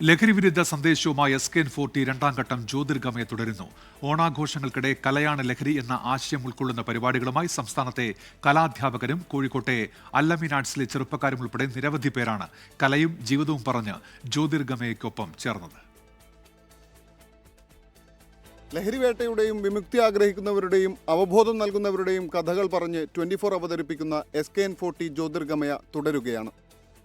ലഹരിവിരുദ്ധ സന്ദേശവുമായി S forty രണ്ടാം ഘട്ടം ജ്യോതിർഗമയെ തുടരുന്നു. ഓണാഘോഷങ്ങൾക്കിടെ കലയാണ് ലഹരി എന്ന ആശയം ഉൾക്കൊള്ളുന്ന പരിപാടികളുമായി സംസ്ഥാനത്തെ കലാധ്യാപകരും കോഴിക്കോട്ടെ അല്ലമീൻ ആർട്സിലെ ചെറുപ്പക്കാരും ഉൾപ്പെടെ നിരവധി പേരാണ് കലയും ജീവിതവും പറഞ്ഞ് ജ്യോതിർഗമയക്കൊപ്പം ചേർന്നത്. ലഹരിവേട്ടയുടെയും വിമുക്തി ആഗ്രഹിക്കുന്നവരുടെയും അവബോധം നൽകുന്നവരുടെയും കഥകൾ പറഞ്ഞ് ട്വന്റി ഫോർ അവതരിപ്പിക്കുന്ന S K N forty Jyotirgamaya തുടരുകയാണ്.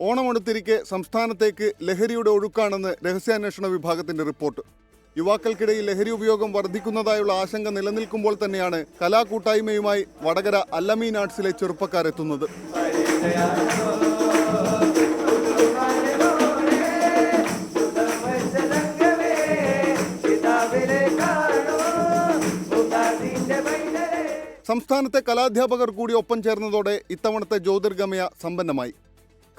ഓണമെടുത്തിരിക്കെ സംസ്ഥാനത്തേക്ക് ലഹരിയുടെ ഒഴുക്കാണെന്ന് രഹസ്യാന്വേഷണ വിഭാഗത്തിന്റെ റിപ്പോർട്ട്. യുവാക്കൾക്കിടയിൽ ലഹരി ഉപയോഗം വർദ്ധിക്കുന്നതായുള്ള ആശങ്ക നിലനിൽക്കുമ്പോൾ തന്നെയാണ് കലാകൂട്ടായ്മയുമായി വടകര അല്ലമീൻ ആർട്സിലെ ചെറുപ്പക്കാരെത്തുന്നത്. സംസ്ഥാനത്തെ കലാധ്യാപകർ കൂടി ഒപ്പം ചേർന്നതോടെ ഇത്തവണത്തെ ജ്യോതിർഗമയ സമ്പന്നമായി.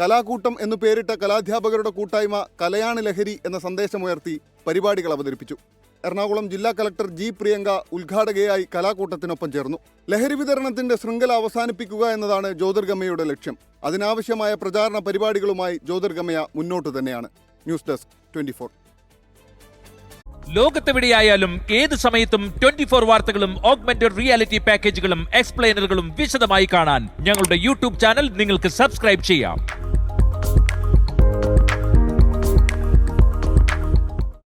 കലാകൂട്ടം എന്നു പേരിട്ട കലാധ്യാപകരുടെ കൂട്ടായ്മ കലയാണ് ലഹരി എന്ന സന്ദേശമുയർത്തി പരിപാടികൾ അവതരിപ്പിച്ചു. എറണാകുളം ജില്ലാ കലക്ടർ ജി പ്രിയങ്ക ഉദ്ഘാടകയായി കലാകൂട്ടത്തിനൊപ്പം ചേർന്നു. ലഹരി വിതരണത്തിന്റെ ശൃംഖല അവസാനിപ്പിക്കുക എന്നതാണ് ജ്യോതിർഗമയുടെ ലക്ഷ്യം. അതിനാവശ്യമായ പ്രചാരണ പരിപാടികളുമായി ജ്യോതിർഗമയ മുന്നോട്ട് തന്നെയാണ്. News desk twenty four. ലോകത്തെവിടെയായാലും ഏത് സമയത്തും ട്വന്റി ഫോർ വാർത്തകളും ഓഗ്മെന്റഡ് റിയാലിറ്റി പാക്കേജുകളും എക്സ്പ്ലെയിനറുകളും വിശദമായി കാണാൻ ഞങ്ങളുടെ യൂട്യൂബ് ചാനൽ നിങ്ങൾക്ക് സബ്സ്ക്രൈബ് ചെയ്യാം.